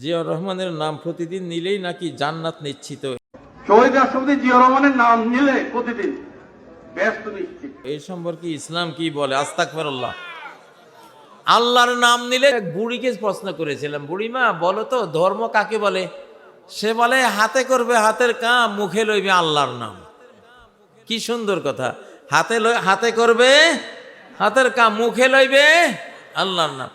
জিয়া রহমানের নাম প্রতিদিন নিলেই নাকি জান্নাত নিশ্চিত। শহীদ রাষ্ট্রপতি জিয়া রহমানের নাম নিলে প্রতিদিন ব্যস্ত নিশ্চিত। এই সম্পর্কে ইসলাম কি বলে? আল্লাহর নাম নিলে এক বুড়িকে প্রশ্ন করেছিলাম বুড়িমা বলো তো ধর্ম কাকে বলে? সে বলে হাতে করবে হাতের কাম মুখে লইবে আল্লাহর নাম। কি সুন্দর কথা। হাতে হাতে করবে হাতের কাম মুখে লইবে আল্লাহর নাম।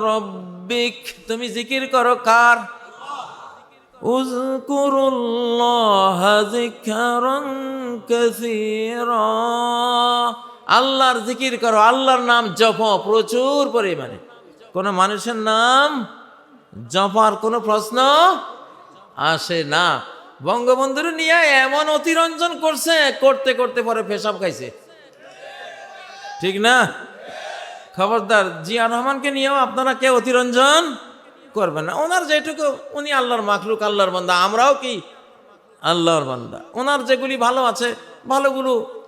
রব্বিক, তুমি জিকির করো কার? আল্লাহর জিকির করো, আল্লাহর নাম জপ, প্রচুর পরিমাণে। কোন মানুষের নাম জপার কোনো প্রশ্ন আসে না। বঙ্গবন্ধুর নিয়ে এমন অতিরঞ্জন করছে, করতে করতে পরে পেশাব খাইছে। ঠিক না? খবরদার জিয়া রহমানকে নিয়েও আপনারা কেউ অতিরঞ্জন করবেন না? ওনার যেটুকু, উনি আল্লাহর মাখলুক, আল্লাহর বান্দা। আমরাও কি? আল্লাহর বান্দা। ওনার যেগুলি ভালো আছে, ভালোগুলো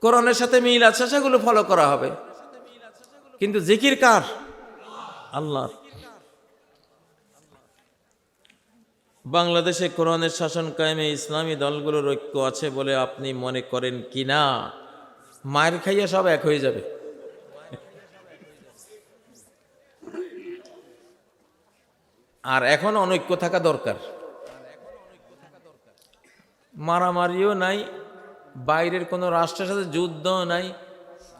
কোরআনের সাথে মিল আছে, সেগুলো ফলো করা হবে। কিন্তু জিকির কার? আল্লাহর। বাংলাদেশে কোরআনের শাসন কায়েমে ইসলামী দলগুলোর ঐক্য আছে বলে আপনি মনে করেন কি না মায়ের খাইয়া সব এক হয়ে যাবে। আর এখন অনৈক্য থাকা দরকার। মারামারিও নাই, বাইরের কোনো রাষ্ট্রের সাথে যুদ্ধ নাই,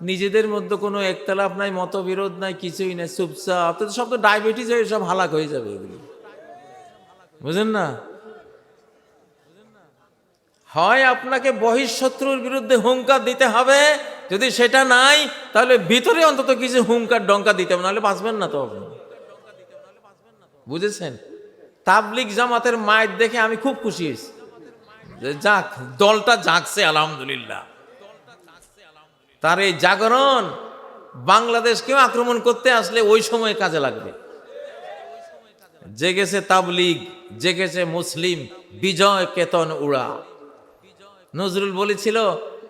নিজেদের মধ্যে কোনো একতলাপ নাই, মতবিরোধ নাই, কিছুই নাই, চুপচাপ। তো সব তো ডায়াবেটিস হয়ে সব হালাক হয়ে যাবে এগুলি। বুঝেন না? হয় আপনাকে বহিঃশত্রুর বিরুদ্ধে হুঙ্কার দিতে হবে, যদি সেটা নাই, তাহলে ভিতরে অন্তত কিছু হুঙ্কার, ডঙ্কা দিতে হবে, নাহলে বাঁচবেন না তো আপনি। বুঝেছেন? তাবলিক জামাতের মায়ের দেখে আমি খুব খুশি হয়েছি। যে যাক, দলটা জাগছে আলহামদুলিল্লাহ। তার এই জাগরণ বাংলাদেশকেও আক্রমণ করতে আসলে ওই সময় কাজে লাগবে। জেগেছে তাবলিগ, জেগেছে মুসলিম, বিজয় কেতন উড়া। নজরুল বলেছিল,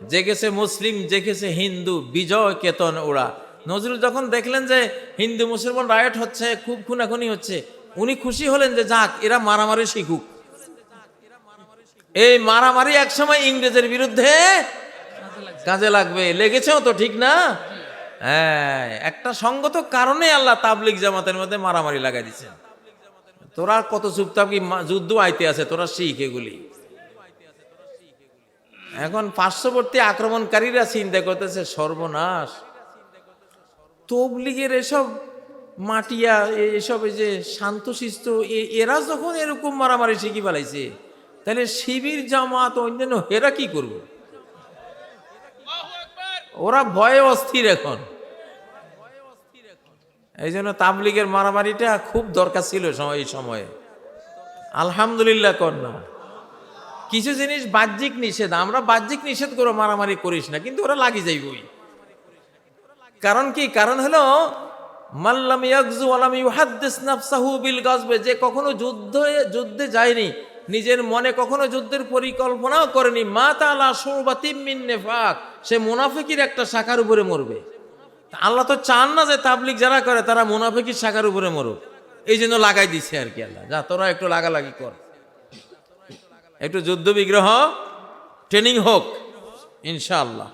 জেগেছে মুসলিম, জেগেছে হিন্দু, বিজয় কেতন উড়া। নজরুল যখন দেখলেন যে হিন্দু মুসলমান রায়ট হচ্ছে, খুব খুনাখুনি হচ্ছে উনি খুশি হলেন যে, যাক, এরা মারামারি শিখুক। এই মারামারি একসময় ইংরেজের বিরুদ্ধে কাজে লাগবে। লেগেছেও তো, ঠিক না? হ্যাঁ একটা সঙ্গত কারণে আল্লাহ তাবলিক জামাতের মধ্যে মারামারি লাগাই দিচ্ছেন তোরা কত চুপচাপ কি যুদ্ধ আইতে আছে, তোরা শিখ এগুলি। এখন পার্শ্ববর্তী আক্রমণকারীরা চিন্তা করতেছে, সর্বনাশ। তবলিগের এসব মাটিয়া এসব যে শান্তশিষ্ট এ- এরা যখন এরকম মারামারি শিখি ফেলাইছে, তাহলে শিবির জামাত অন্যান্য এরা কি করবে? ওরা ভয়ে অস্থির এখন। এই জন্য তাবলিগের মারামারিটা খুব দরকার ছিল এই সময়ে। আলহামদুলিল্লাহ না কিছু জিনিস বাহ্যিক নিষেধ, আমরা বাহ্যিক নিষেধ করে মারামারি করিস না, কিন্তু ওরা লাগি যাইবই। কারণ কি? কারণ হলো মাল্লাম ইয়াকজু আলাম ইউহাদ্দিস নাফসাহু বিল গাজবে যে কখনো যুদ্ধ, যুদ্ধে যায়নি, নিজের মনে কখনো যুদ্ধের পরিকল্পনাও করেনি। মা তালা সৌবাতিম মিন নেফাক, সে মুনাফিকির একটা শাখার উপরে মরবে। আল্লাহ তো চান না যে তাবলিক যারা করে, তারা মুনাফিকির শাখার উপরে মরুক। এই জন্য লাগাই দিছে আর কি আল্লাহ। যা, তোরা একটু লাগালাগি কর। একটু যুদ্ধ বিগ্রহ, ট্রেনিং হোক, ইনশাআল্লাহ।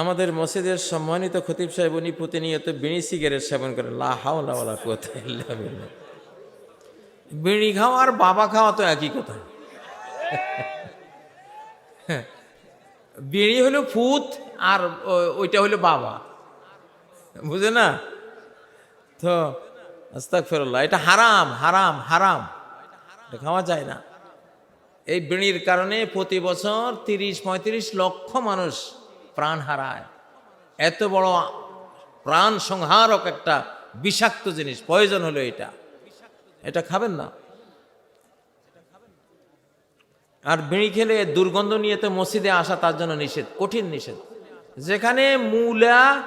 আমাদের মসজিদের সম্মানিত খতিব সাহেব, উনি প্রতিনিয়ত বিড়ি সিগারেট সেবন করেন। লা হাওলা ওয়ালা কুওয়াতা ইল্লা বিড়ি খাওয়া আর বাবা খাওয়া তো একই কথা। বিড়ি হলো ফুত আর ওইটা হলো বাবা। বুঝে না? তো আস্তাক ফেরল্লাহ এটা হারাম হারাম হারাম। এটা খাওয়া যায় না। এই বিড়ির কারণে প্রতি বছর তিরিশ পঁয়ত্রিশ লক্ষ মানুষ প্রাণ হারায়। এত বড় প্রাণ সংহারক একটা বিষাক্ত জিনিস প্রয়োজন হলো এটা। এটা খাবেন না। আর বিড়ি খেলে দুর্গন্ধ নিয়ে তো মসজিদে আসা তার জন্য নিষেধ, কঠিন নিষেধ। যেখানে মূলা,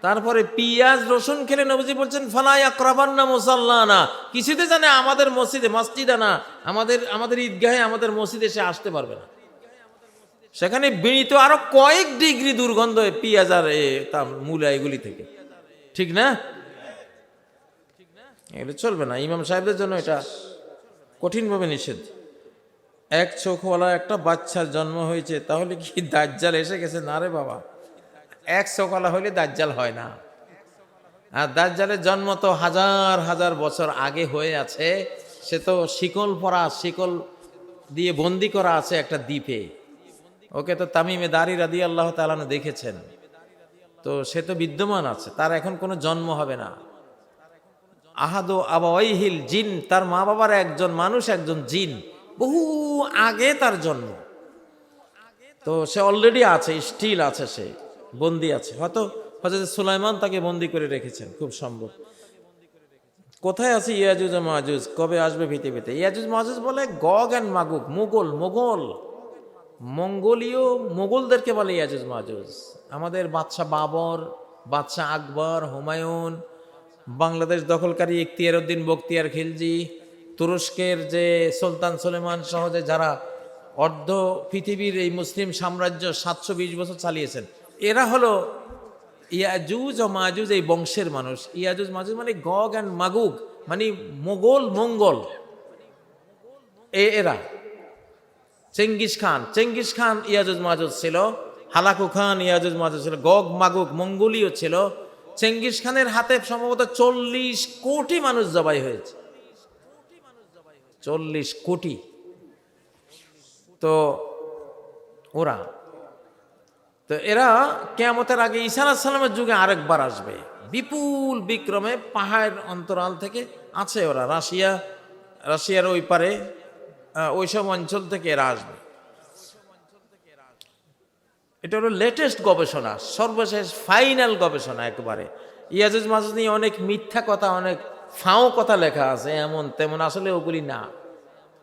তারপরে পিঁয়াজ, রসুন খেলে নবজি বলছেন ফালাই আক্রাবান্না মুসাল্লানা। কিছুতে জানে আমাদের মসজিদে মসজিদে না, আমাদের আমাদের ঈদগাহে আমাদের মসজিদে সে আসতে পারবে না। সেখানে বিড়ি তো আরও কয়েক ডিগ্রি দুর্গন্ধ পেঁয়াজ আর তার মূলা এগুলি থেকে। ঠিক না? এগুলো চলবে না। ইমাম সাহেবদের জন্য এটা কঠিনভাবে নিষেধ। এক চোখওয়ালা একটা বাচ্চার জন্ম হয়েছে, তাহলে কি দাজ্জাল এসে গেছে? না রে বাবা। এক চোখওয়ালা হইলে দাজ্জাল হয় না। আর দাজ্জালের জন্ম তো হাজার হাজার বছর আগে হয়ে আছে। সে তো শিকল পরা, শিকল দিয়ে বন্দি করা আছে একটা দ্বীপে। ওকে তো তামিমে দাঁড়ি রাদি আল্লাহ তালানো দেখেছেন। তো সে তো বিদ্যমান আছে, তার এখন কোনো জন্ম হবে না। আহাদো আবাইহিল জিন, তার মা বাবার একজন মানুষ, একজন জিন, বহু আগে তার জন্ম। তো সে অলরেডি আছে স্টিল আছে সে, বন্দি আছে। হয়তো হজরত সুলাইমান তাকে বন্দি করে রেখেছেন, খুব সম্ভব। কোথায় আছে ইয়াজুজ ও মাজুজ? কবে আসবে পৃথিবীতে ইয়াজুজ মাজুজ বলে Gog and Magog Mughal. Mughal মঙ্গোলীয় মোগলদেরকে বলে, ইয়াজুজ মাজুজ। আমাদের বাদশাহ বাবর, বাদশাহ আকবর, হুমায়ুন, বাংলাদেশ দখলকারী ইখতিয়ার উদ্দিন, বখতিয়ার খিলজি, তুরস্কের যে সুলতান সুলেমান সহ যে যারা অর্ধ পৃথিবীর এই মুসলিম সাম্রাজ্য সাতশো বিশ বছর চালিয়েছেন, এরা হলো ইয়াজুজ ও মাজুজ এই বংশের মানুষ। ইয়াজুজ মাজুজ মানে গগ অ্যান্ড মাগুগ মানে মোগল, মঙ্গল। এরা। চেঙ্গিস খান চেঙ্গিস খান ইয়াজুজ মাজুজ ছিল, হালাকু খান ইয়াজুজ মাজুজ ছিল, গগ মাগুগ মঙ্গোলীয় ছিল। চেঙ্গিস খানের হাতে সম্ভবত চল্লিশ কোটি মানুষ জবাই হয়েছে। চল্লিশ কোটি। তো ওরা, তো এরা কেয়ামতের আগে ঈসা সালামের যুগে আরেকবার আসবে। বিপুল বিক্রমে পাহাড় অন্তরাল থেকে আছে ওরা, রাশিয়া, রাশিয়ার ওই পারে। ওইসব অঞ্চল থেকে এরা আসবে। এটা হলো লেটেস্ট গবেষণা, সর্বশেষ ফাইনাল গবেষণা একবারে। ইয়াজুজ মাজুজ নিয়ে অনেক মিথ্যা কথা, অনেক ফাও কথা লেখা আছে, এমন তেমন আসলে ওগুলি না।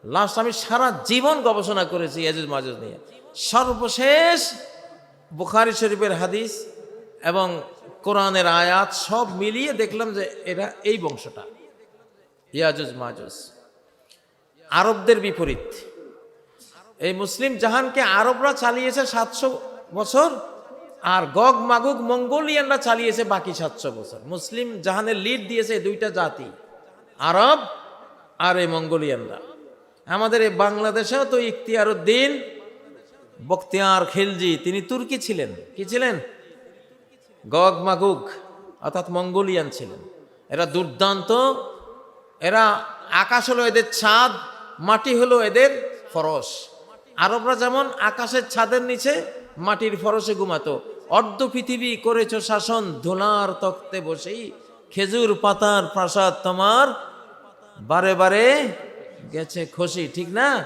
লাস্ট আমি সারা জীবন গবেষণা করেছি ইয়াজুজ মাজুজ নিয়ে। সর্বশেষ বুখারি শরীফের হাদিস এবং কোরআনের আয়াত সব মিলিয়ে দেখলাম যে এরা এই বংশটা, ইয়াজুজ মাজুজ আরবদের বিপরীত। এই মুসলিম জাহানকে আরবরা চালিয়েছে সাতশো বছর আর গগ, মাগুগ, মঙ্গোলিয়ানরা চালিয়েছে বাকি সাতশো বছর। মুসলিম জাহানের লিড দিয়েছে দুইটা জাতি, আরব আর এই মঙ্গোলিয়ানরা। আমাদের এই বাংলাদেশেও তো ইখতিয়ার উদ্দিন বখতিয়ার খিলজি, তিনি তুর্কি ছিলেন। কি ছিলেন? গগ, মাগুগ, অর্থাৎ মঙ্গোলিয়ান ছিলেন। এরা দুর্দান্ত, এরা আকাশ হলো এদের ছাদ মাটি হলো এদের ফরস। আরবরা যেমন আকাশের ছাদের নিচে মাটির ফরসে ঘুমাতো, অর্ধ পৃথিবী করেছ শাসন, ধুলার তক্তে বসেই খেজুর পাতার প্রাসাদ তোমার বারে বারে গেছে খুশি ঠিক না?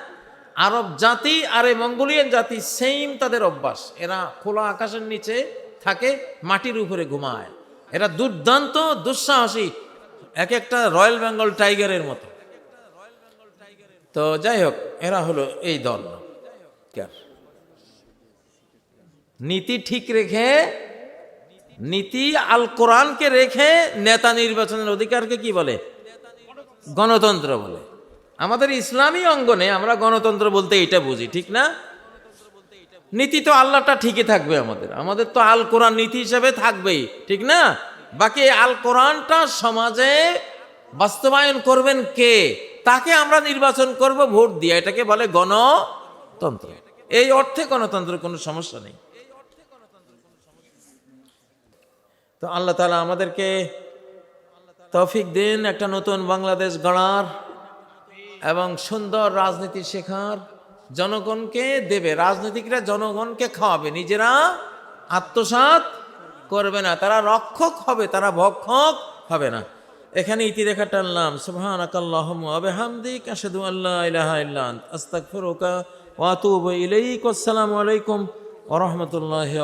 আরব জাতি আর এই মঙ্গোলিয়ান জাতি সেম তাদের অভ্যাস। এরা খোলা আকাশের নিচে থাকে, মাটির উপরে ঘুমায়। এরা দুর্দান্ত, দুঃসাহসী, এক একটা রয়্যাল বেঙ্গল টাইগারের মতো। তো যাই হোক, এরা হলো এই দল। নীতি ঠিক রেখে, নীতি আল কোরআনকে রেখে নেতা নির্বাচনের অধিকারকে কি বলে? গণতন্ত্র বলে। আমাদের ইসলামী অঙ্গনে আমরা গণতন্ত্র বলতে এটা বুঝি, ঠিক না? নীতি তো আল্লাহটা ঠিকই থাকবে আমাদের। আমাদের তো আল কোরআন নীতি হিসাবে থাকবেই, ঠিক না? বাকি আল কোরআনটা সমাজে বাস্তবায়ন করবেন কে? তাকে আমরা নির্বাচন করব, ভোট দিয়ে। এটাকে বলে গণতন্ত্র। এই অর্থে গণতন্ত্রের কোনো সমস্যা নেই। তো আল্লাহ তালা আমাদেরকে তৌফিক দিন, একটা নতুন বাংলাদেশ গড়ার এবং সুন্দর রাজনীতি শেখার জনগণকে দেবে। রাজনীতিকরা জনগণকে খাওয়াবে, নিজেরা আত্মসাৎ করবে না। তারা রক্ষক হবে, তারা ভক্ষক হবে না। এখানে ইতিরেখা টানলাম সুবহান আকাল্লাহম আবেহামদিক আসাদু আল্লাহ ইলাহা ইল্লা আন্ত। আস্তাগফিরুকা ওয়া আতুবু ইলাইক। আসসালামু আলাইকুম ওয়া রাহমাতুল্লাহি